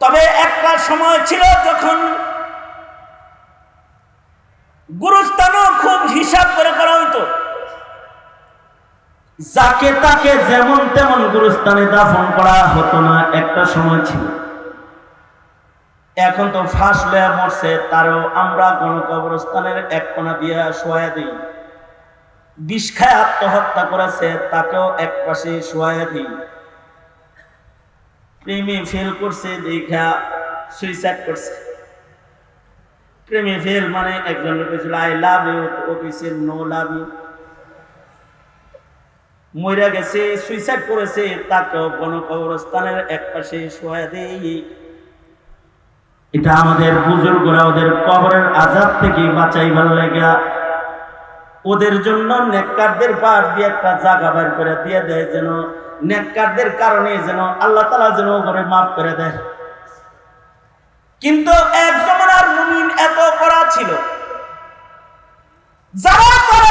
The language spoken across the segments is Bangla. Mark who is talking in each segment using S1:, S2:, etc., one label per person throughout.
S1: তবে একটা সময় ছিল যখন গুরুস্থানও খুব হিসাব করে করা হইতো।
S2: যাকে তাকে যেমন তেমন গুরুস্থানে দাফন করা হতো না, একটা সময় ছিল। এখন তো ফাঁস লয়া মরছে, তারও আমরা কোন কবরস্থানের এক কোনা দিয়া শোয়া দিই। বিষ খায় আত্মহত্যা করেছে, তাকেও এক পাশে শোয়া দিই। প্রেমে ফেল করছে, দেখা সুইসাইড করছে। প্রেমে ফেল মানে একজন কইছিল আই লাভ ইউ ও নো লাভ ইউ। মইরা গেছে সুইসাইড করেছে, তাকে কোন কবরস্থানের এক পাশে শোয়া দেই। এটা আমাদের বুজুর্গরা ওদের কবরের আজাব থেকে বাঁচাইবার লাগা ওদের জন্য নেককারদের পাশ দিয়ে একটা জায়গা বের করে দিয়ে দেয় যেন, নেককারদের কারণে যেন আল্লাহ তালা যেন ওপরে মাফ করে দেয়।
S1: কিন্তু এক জমানার মুমিন করা ছিল, যারা তারা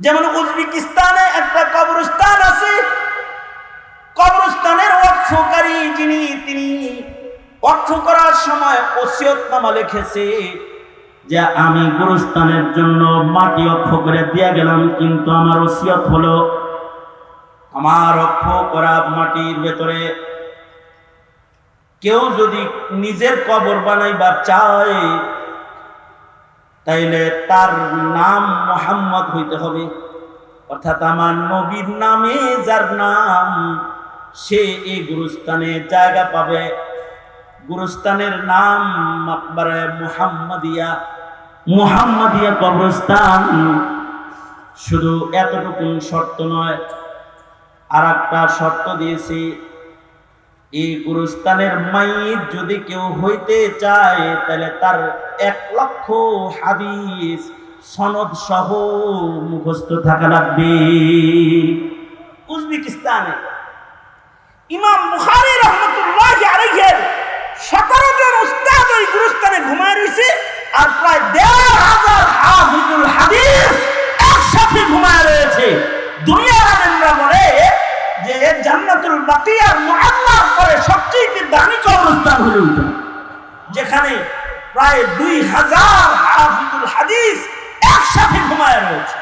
S1: যেমন উজবেকিস্তানে একটা কবরস্থান আছে, কবরস্থানের অক্ষকারী যিনি, তিনি অক্ষ করার সময় ওসিয়তনামা লিখেছে
S2: যে আমি গুরুস্থানের জন্য মাটি অক্ষ করে দিয়ে গেলাম, কিন্তু আমার ওসিয়ত হলো আমার অক্ষ করা মাটির ভেতরে। কেউ যদি নিজের কবর বানাইবার চায়, তাইলে তার নাম মোহাম্মদ হইতে হবে। অর্থাৎ আমার নবীর নামে যার নাম, সে এই গুরুস্থানে জায়গা পাবে। গুরুস্থানের নাম মাকবারে মুহাম্মাদিয়া। মুহাম্মাদিয়া কবরস্থান। শুধু এতটুকু শর্ত নয় আর একটা শর্ত দিয়েছি। এই গুরুস্থানের মাইত যদি কেউ হইতে চায়, তাহলে তার এক লক্ষ হাদিস, সনদ সহ মুখস্থ থাকা লাগবে।
S1: উজবেকিস্তানে ইমাম বুখারী রহমতুল্লাহ আলাইহির সতেরো জন উস্তাদ ওই গুরুস্থানে ঘুমায় রয়েছে আর প্রায় দেড় হাজার হাফিজুল হাদিস একসাথে ঘুমায় রয়েছে। দুনিয়ার আলেমরা বলে যে জান্নাতুল বাকিয়ার মুআল্লার পরে সবচেয়ে দামি কবরস্থান হলো ওইটা যেখানে প্রায় দুই হাজার হাফিজুল হাদিস একসাথে ঘুমায় রয়েছে।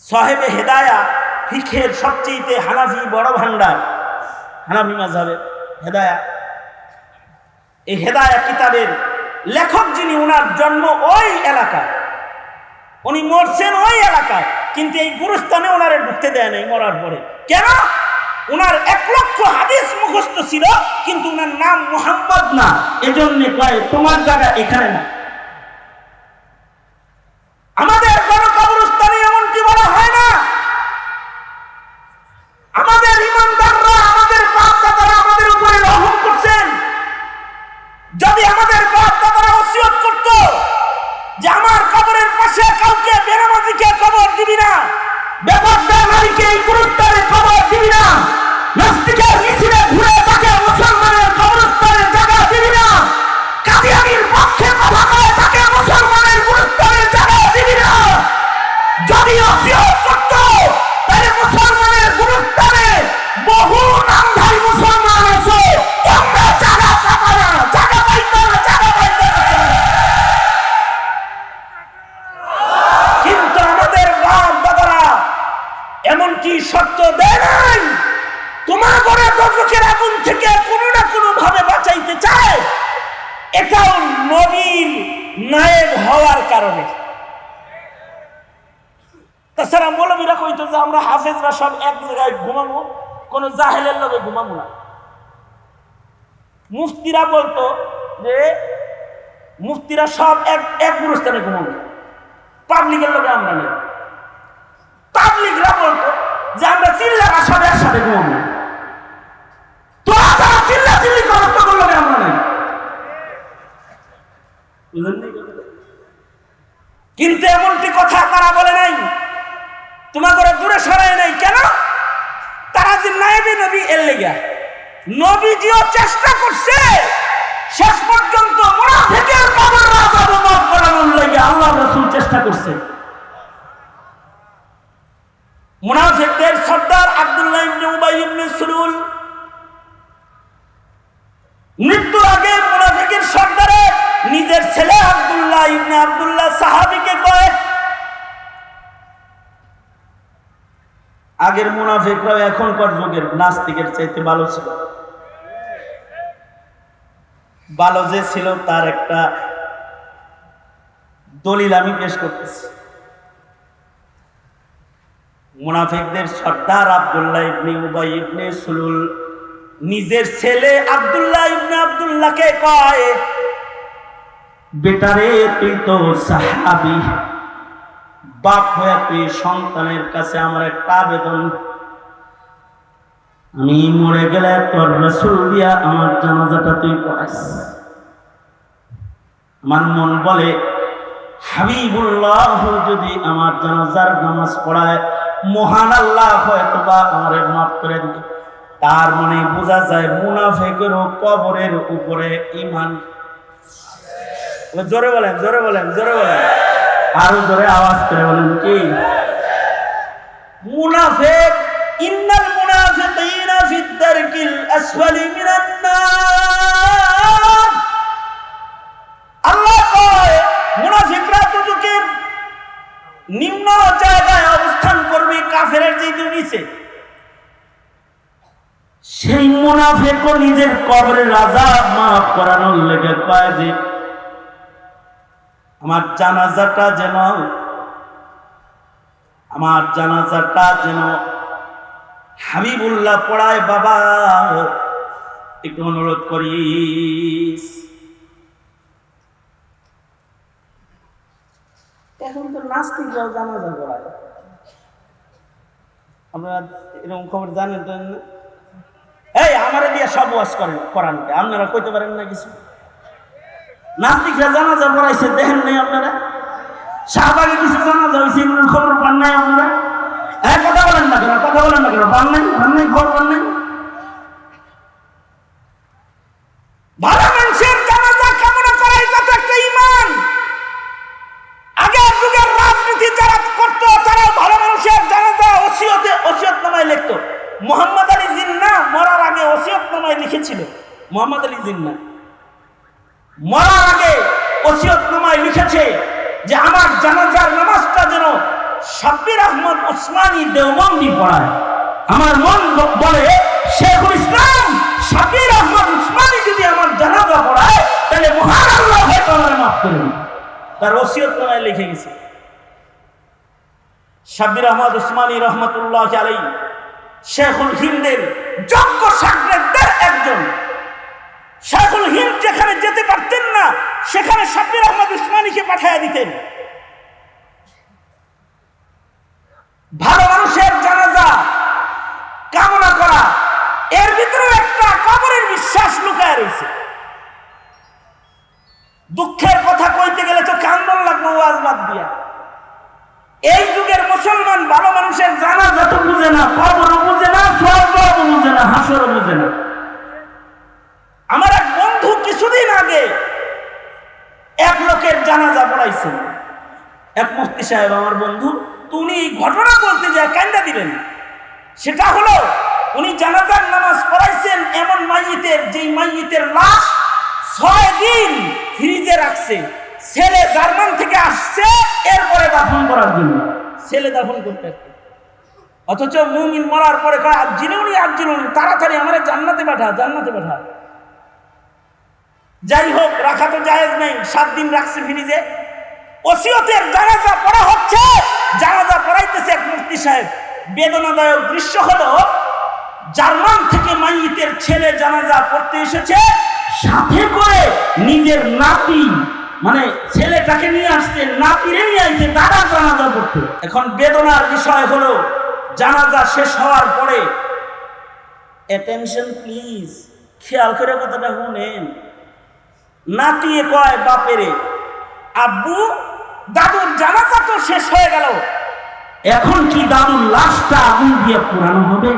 S1: সাহেবে হেদায়া ফিখের সবচেয়ে হানাফি বড় ভান্ডার হানাফি মাঝাবের হেদায়া এই হেদায়া কিতাবের লেখক যিনি, উনার জন্ম ওই এলাকায়। উনি মরছেন ওই এলাকায়। কিন্তু এই গুরুস্থানে ওনারে ঢুকতে দেয় নাই মরার পরে। কেন? উনার এক লক্ষ হাদিস মুখস্থ ছিল, কিন্তু উনার নাম মোহাম্মদ না।
S2: এজন্য কয়, তোমার জায়গা এখানে না।
S1: আমাদের কোনো কবরস্থানে এমনটি বলা হয় না আমাদের ইমানদাররা, আমাদের বাপ দাদারা আমাদের উপরে রহম করছেন। যদি আমাদের বাপ দাদারা ওসিয়ত করত যে আমার কবরের পাশে কাউকে বেনামাজিকে কবর দিবি না বেপর্দা নারীকে এই গুরুত্বের কবর দিবি না, নাস্তিকের মিছিলে ঘুরে তাকে মুসলমানের না, কাদিয়ানির পক্ষে কথা গুরুত্বের জায়গা দিবি না। যদি অসিয়ত করত বহু নামধারী মুসলমান আছে তোমরা জায়গা পাবা না জায়গা পাইতে কিন্তু আমাদের বাপ দাদারা, এমনকি সত্য দেয় নাই। তোমার ঘরে দর্শকের থেকে কোনো না কোনো বাঁচাইতে চায়। এটাও নবীর নায়েব হওয়ার কারণে। তাছাড়া মৌলবীরা কইতো যে আমরা হাফেজরা সব এক জায়গায় ঘুমাবো। কোনো জাহেলের লগে ঘুমাবো না। মুফতিরা বলতো যে মুফতিরা সব এক এক গুরুস্থানে ঘুমাবো পাবলিকের লগে আমরা নেই। পাবলিকরা বলতো যে আমরা চিল্লারা সব একসাথে ঘুমাবো চিল্লা চিল্লি করো তোর লগে আমরা? কিন্তু এমনটি কথা তারা বলে নাই। তোমাদের দূরে সরায় নাই। কেন? যে নবী এর লেগা। নবীজিও চেষ্টা করছে, শেষ পর্যন্ত মুনাফিকের কবর রাজা মাফ করানোর লেগে আল্লাহ রাসূল চেষ্টা করছে। মুনাফিকদের সর্দার আব্দুল্লাহ ইবনে উবাই ইবনে সুলুল। মৃত্যুর আগে মুনাফিকের সর্দারে নিজের ছেলে আব্দুল্লাহ ইবনে আব্দুল্লাহ সাহাবীকে কয়
S2: আগের মুনাফিকরাও এখনকার যুগের নাস্তিকের চাইতে ভালো ছিল। ভালো যে ছিল তার একটা দলিল আমি পেশ করতেছি। মুনাফিকদের সর্দার আব্দুল্লাহ ইবনে উবাই ইবনে সুলুল
S1: নিজের ছেলে আব্দুল্লাহ ইবনে আব্দুল্লাহকে কয়,
S2: বেটারে, তুই তো সাহাবি। বাপ হয়ে তুই সন্তানের কাছে আমার একটা আবেদন। আমি মরে গেলে তোর রসুল দিয়া আমার জানাজাটা তুই পড়াইস আমার মন বলে, হাবিবুল্লাহ, যদি আমার জানাজার নামাজ পড়ায়, মহান আল্লাহ হয়তো বা আমারে মাফ করে দিবে। তার মানে বোঝা যায় মুনাফেকেরও কবরের উপরে ইমান
S1: জোরে বলেন জোরে বলেন জোরে বলেন।
S2: আরও জোরে আওয়াজ করে বলেন কি?
S1: মুনাফিক, ইন্নাল মুনাফিকিনা ফিদ দারকিল আসফালি মিনান নার আল্লাহ কয়, মুনাফিকরা দুজকের নিম্ন জায়গায় অবস্থান করবে কাফেরের যে নিচে।
S2: সেই মুনাফেকও নিজের কবরের রাজা মাফ করানোর লেগে কয় যে আমার জানাজাটা যেন আমার জানাজাটা যেন হাবিবুল্লাহ পড়ায় বাবা একটু অনুরোধ করিস। এখন তো নাস্তিকরাও জানাজা পড়ায়। আপনারা এরকম খবর জানেন এই আমারে দিয়ে সব ওয়াজ করেন কোরআনকে আপনারা কইতে পারেন না কিছু? নাস্তিকরা জানাজা পড়াইছে, দেখেন নাই আপনারা? শাহবাগে কিছু জানাজা হয়েছে এগুলোর খবর পান নাই আপনারা? এক কথা বলেন না কেন? কথা বলেন না কেন? পান নাই? পান নাই? খবর পান নাই?
S1: ভালো মানুষের জানাজা কামনা করাই কত একটা ইমান আগের যুগের রাজনীতি যারা করতো তারা ভালো মানুষের জানাজা ওসিয়তে ওসিয়ত নামায় লিখতো। মোহাম্মদ আলী জিন্না মরার আগে ওসিয়ত নামায় লিখেছিল।
S2: মোহাম্মদ আলী জিন্না।
S1: মরার আগে ওসিয়ত নামায় লিখেছে যে আমার জানাজার নামাজটা যেন সাব্বির আহমদ উসমানী দেওবন্দি পড়ায়। আমার মন বলে, শেখুল ইসলাম, সাব্বির আহমদ উসমানী যদি আমার জানাজা পড়ায়, তাহলে মহান হয়তো মাফ করে। তার ওসিয়ত নামায় লিখে গেছে। সাব্বির আহমদ উসমানী রহমতুল্লাহ আলাই শেখুল হিন্দের যোগ্য সাগরেদদের একজন। শেখুল হিন্দ যেখানে যেতে পারতেন না, সেখানে সাব্বির আহমদ উসমানীকে পাঠিয়ে দিতেন। ভালো মানুষের জানাজা, কামনা করা, এর ভিতরে একটা কবরের বিশ্বাস লুকায় রয়েছে। দুঃখের কথা কইতে গেলে তো কান্দন লাগবে, ওয়াজ বাদ দিয়া। এই যুগের মুসলমান ভালো মানুষের জানাজা
S2: যত বুঝে না, কবরও বুঝে না সবও বুঝে না, হাসরও বুঝে না।
S1: আমার এক বন্ধু কিছুদিন আগে এক লোকের জানাজা পড়াইছেন এক মুফতি সাহেব, আমার বন্ধু তো উনি ঘটনা বলতে যায়, কান্দা দিলেন সেটা হলো, উনি জানাজার নামাজ পড়াইছেন এমন মাইয়িতের, যেই মাইয়িতের লাশ ছয় দিন ফ্রিজে রাখছে। ছেলে জার্মান থেকে আসছে, এরপরে দাফন করার জন্য। ছেলে দাফন করতে। অথচ মুমিন মরার পরে আর জিনুনি আর জিনুনি তাড়াতাড়ি আমার জান্নাতে পাঠা জান্নাতে পাঠা। যাই হোক, রাখা তো জায়েজ নেই, সাত দিন রাখছে ফ্রিজে। ওসিয়তের জানাজা পড়া হচ্ছে, জানাজা পড়াইতেছে এক মুফতি সাহেব। বেদনাদায়ক দৃশ্য হলো, জার্মান থেকে মাইয়িতের ছেলে জানাজা পড়তে এসেছে,
S2: সাথে করে নিজের নাতি মানে ছেলেটাকে নিয়ে আসছে না নাতিরে নিয়ে আসছে দাদা জানাজা করতে
S1: এখন বেদনার বিষয় হলো, জানাজা শেষ হওয়ার পরে
S2: অ্যাটেনশন প্লিজ খেয়াল করে কথাটা শুনেন।
S1: নাতিয়ে কয়, বাপেরে, আব্বু, দাদুর জানাজা তো শেষ হয়ে গেল।
S2: এখন কি দাদুর লাশটা আগুন দিয়ে পুরানো হবে?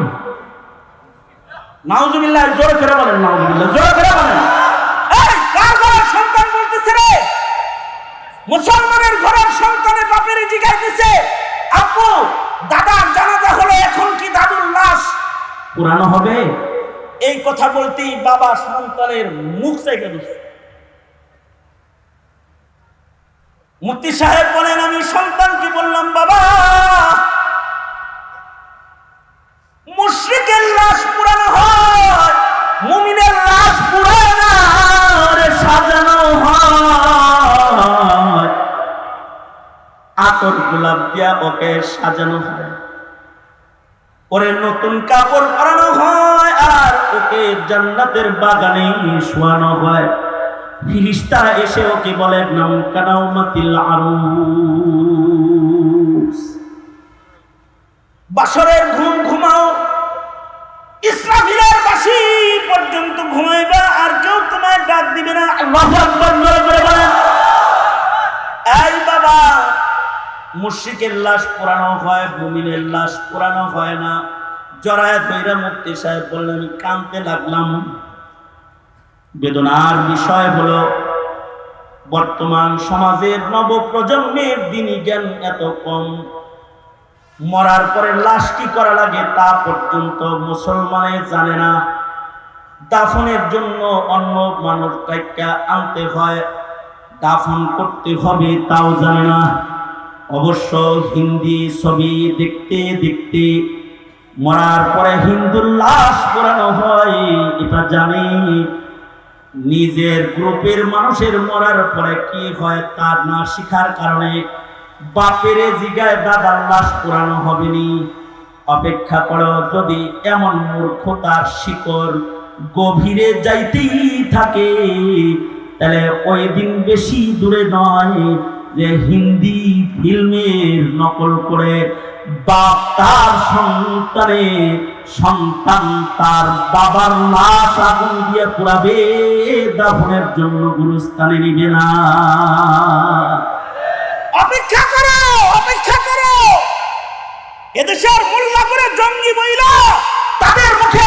S2: নাউজুবিল্লাহ, জোরে করে বলেন, নাউজুবিল্লাহ, জোরে করে বলেন।
S1: কার ঘরের সন্তান বলতেছে রে? মুসলমানের ঘরের সন্তানের বাপেরে জিগাইতেছে। আব্বু, দাদার জানাজা হলো
S2: পুরানো হবে?
S1: এই কথা বলতেই বাবা সন্তানের মুখ চাইতে দিচ্ছে মুফতি সাহেব বলেন, আমি সন্তানকে বললাম, বাবা, মুশ্রিকের লাশ পুরানো হয়, মুমিনের লাশ পুরায় না
S2: সাজানো হয়। আতর গোলাপ দিয়া ওকে সাজানো হয়।
S1: ওরে নতুন কাপড় পরানো হয় আর
S2: ওকে জান্নাতের বাগানে শোয়ানো হয়। ফিরিস্তা এসে ওকে বলে, নাম কানাউমাতিল আরুস।
S1: বাসরের ঘুম ঘুমাও। ইসরাফিলের বাসি পর্যন্ত ঘুমাইবে, আর কেউ তোমায় ডাক দিবে না। আল্লাহু আকবার, জোরে করে বলেন। এই বাবা, মুশরিকের লাশ পোড়ানো হয়, মুমিনের লাশ পোড়ানো হয় না। জরায় ধৈরা মুক্তি সাহেব বললেন কাঁদতে লাগলাম।
S2: বেদনার বিষয় হলো, বর্তমান সমাজের নবপ্রজন্মের দিনই জ্ঞান এত কম। মরার পরে লাশ কি করা লাগে তা পর্যন্ত মুসলমানে জানে না। দাফনের জন্য অন্য মানুষ টাইকা আনতে হয়, দাফন করতে হবে তাও জানে না। অবশ্য হিন্দি ছবি দেখতে দেখতে মরার পরে হিন্দুর লাশ পোড়ানো হয়, এটা জানে নিজের গ্রুপের মানুষের মরার পরে কি হয় তার না শিখার কারণে বাপের জিগায় দাদার লাশ পুরানো হবে নি। অপেক্ষা করো, যদি এমন মূর্খতার শিকড় গভীরে যাইতেই থাকে, তাহলে ওই দিন বেশি দূরে নয় যে হিন্দি ফিল্মের নকল করে বাপ তার সন্তানে সন্তান তার বাবার লাশ আগুন দিয়ে পুরাবে, দাফনের জন্য গুরুস্থানে নিবে না।
S1: অপেক্ষা করো অপেক্ষা করো। এদেশের মোল্লাপুরের জঙ্গি মহিলা তাদের মুখে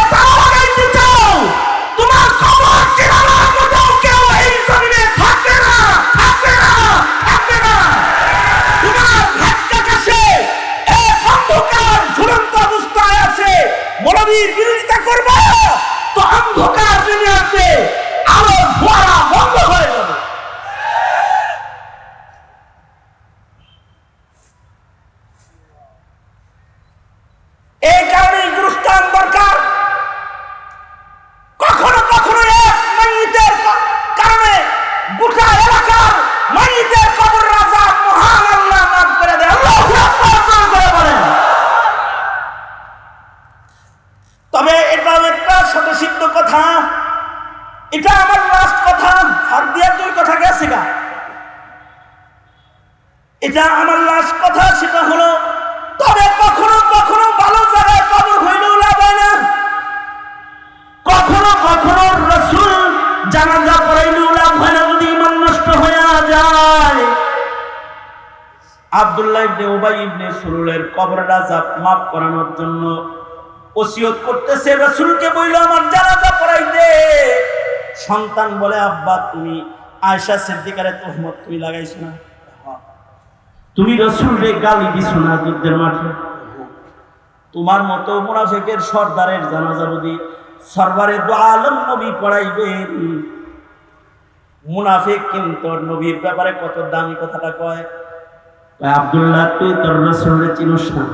S1: মৌলবীর বিরোধিতা করব। তো অন্ধকার নেমে আসবে আলো
S2: ইবনে উবাই ইবনে সুরুলের কবরটা জাপ মাফ করানোর জন্য ওসিয়ত করতেছে রসুলকে বইল আমার জানাজা পড়াইতে সন্তান বলে আব্বা তুমি আয়সা সিদ্দিকারে তোহমত তুমি লাগাইছো না? তুমি রসুল রে গালি দিছো না যুদ্ধের মাঠে? তোমার মতো মুনাফেকের সর্দারের জানাজা যদি সরবারে দু আলম নবী পড়াইবেন? মুনাফিক কিন্তু নবীর ব্যাপারে কত দামি কথাটা কয়, আব্দুল্লাহ, তুই তোর রসুলের চিনস না।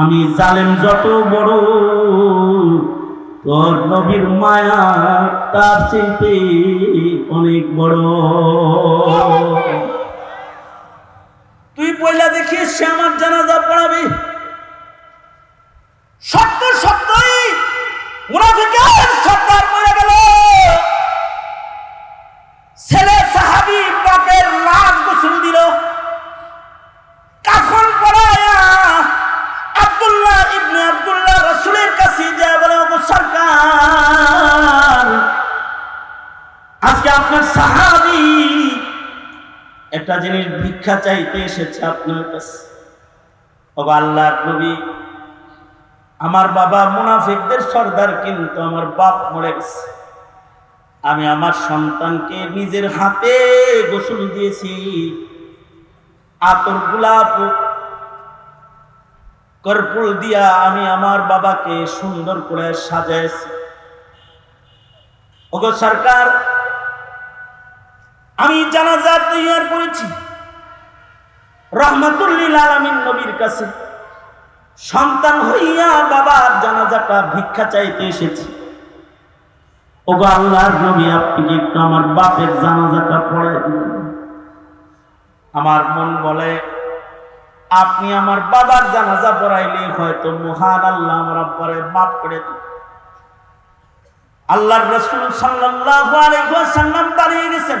S2: আমি জালেম যত বড়, তোর নবীর মায়া তার চেয়ে অনেক বড়।
S1: তুই পয়লা দেখিস সে আমার জানাজা পড়াবি। সত্য
S2: জিনিস ভিক্ষা চাইতে এসেছে আপনার কাছে। আল্লাহর নবী, আমার বাবা মুনাফিকদের সর্দার কিন্তু আমার বাপ মরে গেছে। আমি আমার সন্তানকে নিজের হাতে গোসল দিয়েছি। আতর গোলাপ কর্পুল দিয়া আমি আমার বাবাকে সুন্দর করে সাজাইছি। ওগো সরকার আমি জানাজা তৈয়ার করেছি। রহমতুল্লিল আলমিন নবীর কাছে। সন্তান হইয়া বাবার জানাজাটা ভিক্ষা চাইতে এসেছি। আল্লাহর নবী, আপনি একটু আমার বাপের জানাজাটা পড়ে আমার মন বলে, আপনি আমার বাবার জানাজা পড়াইলে হয়তো মহান আল্লাহ আমার আব্বারে মাফ করে দিন আল্লাহর রসুল ওয়াসাল্লাম দাঁড়িয়ে গেছেন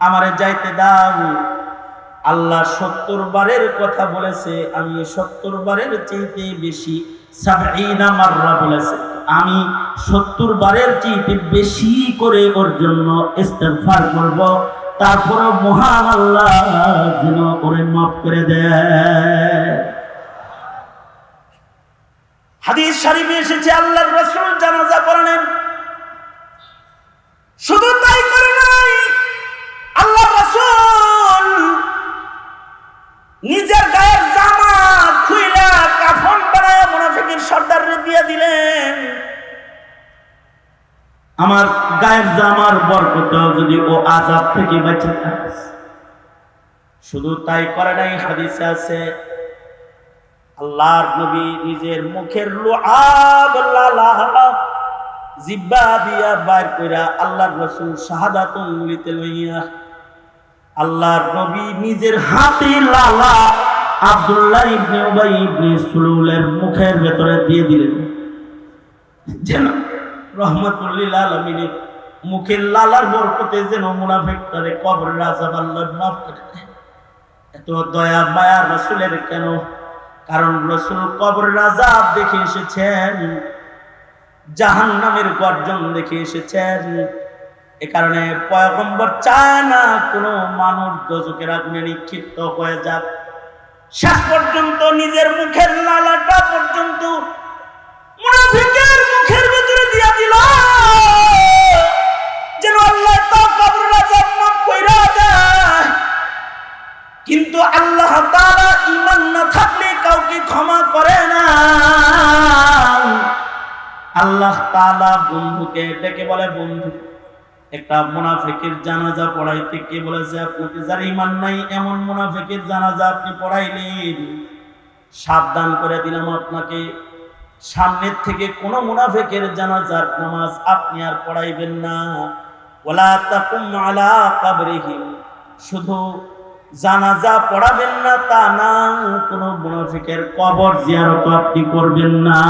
S2: আমারে যাইতে দাও। আল্লাহ সত্তর বারের কথা বলেছে, আমি সত্তর বারের চাইতে বেশি বলেছে। আমি সত্তর বারের চাইতে বেশি করে ওর জন্য ইস্তেগফার করব। তারপরে মহান আল্লাহ যেন ওরে মাফ করে দেয়। হাদিস শরীফে এসেছে, আল্লাহর রাসূল জানাজা পড়ালেন শুধু তাই করে নাই নিজের গায়ের জামা খুইলা কাফন বানায় দিয়ে দিলেন। আমার গায়ের জামার বরকত যদি ও আজাব থেকে বেঁচে থাকে। শুধু তাই করে নাই, হাদিসে আছে, আল্লাহর নবী নিজের মুখের লুআব জিব্বা দিয়া বাইর কইরা আল্লাহর রাসূল শাহাদাতুল মুলিতে লইয়া আল্লাহর নবী নিজের হাতে লালা আব্দুল্লাহ ইবনে উবাই ইবনে সুলুলের মুখের ভেতরে দিয়ে দিলেন। যেন রহমতুল্লিল আলমিনের মুখের লালার বরকতে যেন মুনাফিকটারে কবরের আজাব আল্লাহ মাফ করে এত দয়া মায়া রসুলের কেন? কারণ রসুল কবর রাজা দেখে এসেছেন জাহান নামের গর্জন দেখে এসেছেন এ কারণে পয়গম্বর চায় না কোনো মানুষ দোজকের আগুনে নিক্ষিপ্ত হয়ে যাক। শেষ পর্যন্ত নিজের মুখের লালাটা পর্যন্ত মুনাফিকের মুখের ভিতরে দিয়া দিল। যেন আল্লাহ তা কইরা দেয়। কিন্তু আল্লাহ তাআলা ঈমান না থাকলে কাউকে ক্ষমা করে না। আল্লাহ তাআলা বন্ধুকে ডেকে বলে, বন্ধু একটা মুনাফিকের জানাজা পড়াইতে কে বলেছে আপনাকে যার ঈমান নাই? এমন মুনাফিকের জানাজা আপনি পড়াইলেন। সাবধান করে দিলাম আপনাকে। সামনের থেকে কোন মুনাফিকের জানাজার নামাজ আপনি আর পড়াইবেন না। ওলা তাকুম আলা কাবরিহিম শুধু জানাজা পড়াবেন না, তা না, কোন মুনাফিকের কবর জিয়ারত আপনি করবেন না।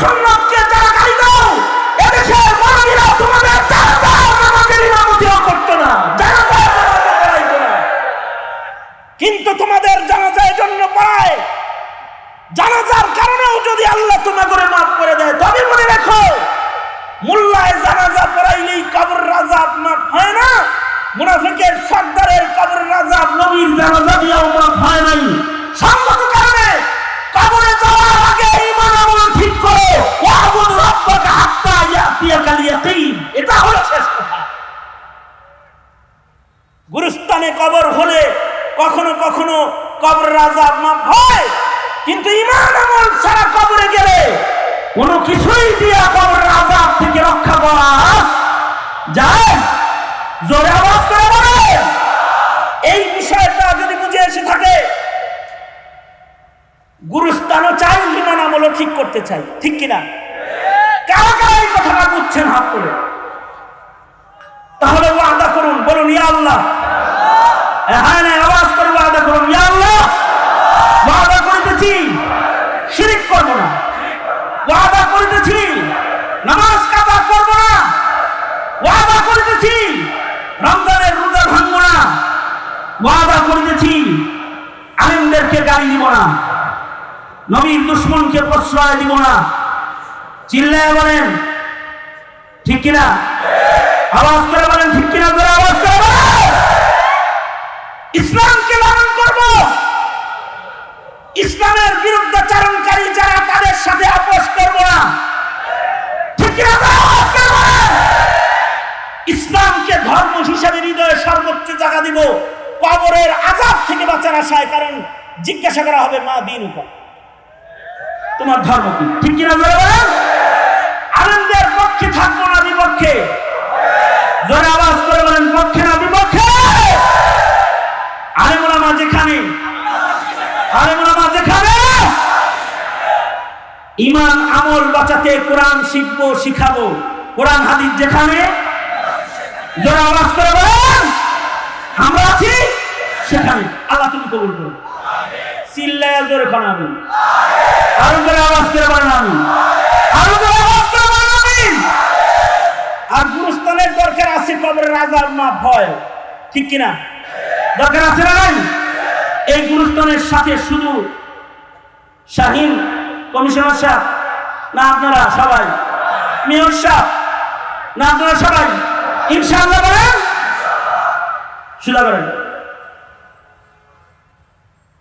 S2: সুন্নতকে যারা গালি তোমাদের না। না। কিন্তু তোমাদের জানাজার জন্য পড়ায় জানাজার কারণেও যদি আল্লাহ তোমাকে মাফ করে দেয়, তবে মনে রাখো, মোল্লায় জানাজা পড়াইলেই কবর রাজাব মাফ হয় না। মুনাফিকের সর্দারের কবর রাজাব নবীর জানাজা দিয়েও মাফ হয় নাই এটা হলো শেষ কথা। গুরুস্থানে কবর হলে কখনো কখনো কবর মাফ হয়, কিন্তু ইমান আমল ছাড়া কবরে গেলে কোনো কিছুই দিয়া কবর আজাব থেকে রক্ষা করা যায়। জোরে আওয়াজ করে বলে এই বিষয়টা যদি বুঝে এসে থাকে, গুরুস্থানও চাই ইমান আমলও ঠিক করতে চাই। ঠিক কিনা? কারা কারা এই কথাটা বুঝছেন হাত করে তাহলে ওয়াদা করুন, বলুন, ইয়া আল্লাহ। হ্যাঁ না আওয়াজ করব করুন, ইয়া আল্লাহ। ওয়াদা করিতেছি, শিরিক করব না। ওয়াদা করিতেছি, নামাজ কাজা করব না। ওয়াদা করিতেছি, রমজানের রোজা ভাঙব না। ওয়াদা করিতেছি, আলেমদেরকে গালি দিব না। নবীর দুশ্মনকে প্রশ্রয় দিব না। চিল্লায় বলেন, ঠিক কিনা? আওয়াজ করে বলেন, ঠিক কিনা করে আওয়াজ করে ইসলামকে লালন করব। ইসলামের বিরুদ্ধাচারণকারী যারা, তাদের সাথে আপোষ করব না। ঠিক ইসলামকে ধর্ম হিসাবে হৃদয়ে সর্বোচ্চ জায়গা দিব। কবরের আজাব থেকে বাঁচার আশায়, কারণ জিজ্ঞাসা করা হবে, মা, দিন তোমার ধর্ম কি? ঠিক কিনা আনন্দের পক্ষে থাকব না বিপক্ষে। জোরে আওয়াজ করে বলেন, পক্ষে যেখানে? আলেমুলামা যেখানে? ইমান, আমল বাঁচাতে কোরআন শিখব, শিখাবো। কোরআন, হাদিস যেখানে? জোরে আওয়াজ করে বলেন, আমরা আছি সেখানে। আল্লাহ তুমি কবুল করো। চিল্লায় জোরে আমি আরও জোরে আওয়াজ করে আমি আরও জোরে আওয়াজ করে আর গুরুস্থানের দরকার আছে কবরের আজাব মা ভয়। ঠিক কিনা? দরকার আছে না নাই? এই গুরুস্থানের সাথে শুধু শাহিন, কমিশনার সাহেব, না আপনারা সবাই? মেয়র সাহেব, না আপনারা সবাই? ইনশাআল্লাহ বলেন? শুধু করেন